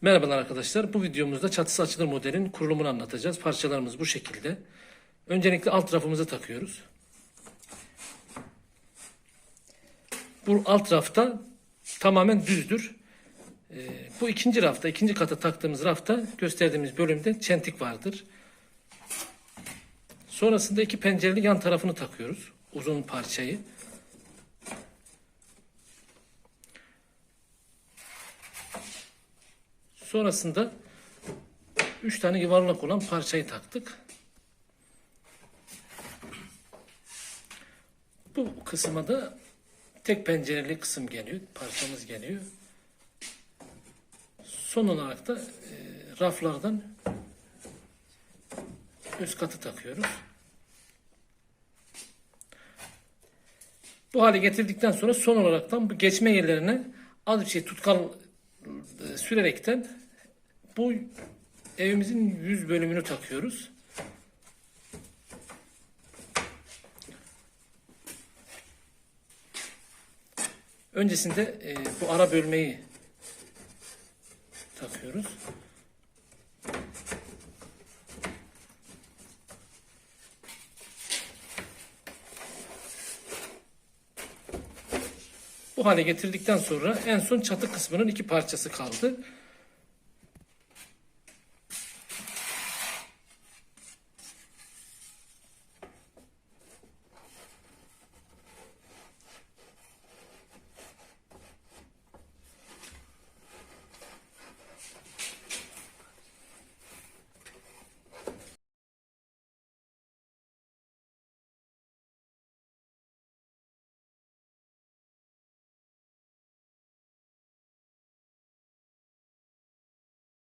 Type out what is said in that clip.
Merhabalar arkadaşlar. Bu videomuzda çatısı açılır modelin kurulumunu anlatacağız. Parçalarımız bu şekilde. Öncelikle alt rafımızı takıyoruz. Bu alt rafta tamamen düzdür. Ee, bu ikinci rafta, ikinci kata taktığımız rafta gösterdiğimiz bölümde çentik vardır. Sonrasında iki pencereli yan tarafını takıyoruz. Uzun parçayı. Sonrasında 3 tane yuvarlak olan parçayı taktık. Bu kısma da tek pencereli kısım geliyor. Parçamız geliyor. Son olarak da e, raflardan üst katı takıyoruz. Bu hale getirdikten sonra son olaraktan bu geçme yerlerine az bir şey tutkal e, sürerekten bu evimizin yüz bölümünü takıyoruz. Öncesinde e, bu ara bölmeyi takıyoruz. Bu hale getirdikten sonra en son çatı kısmının iki parçası kaldı.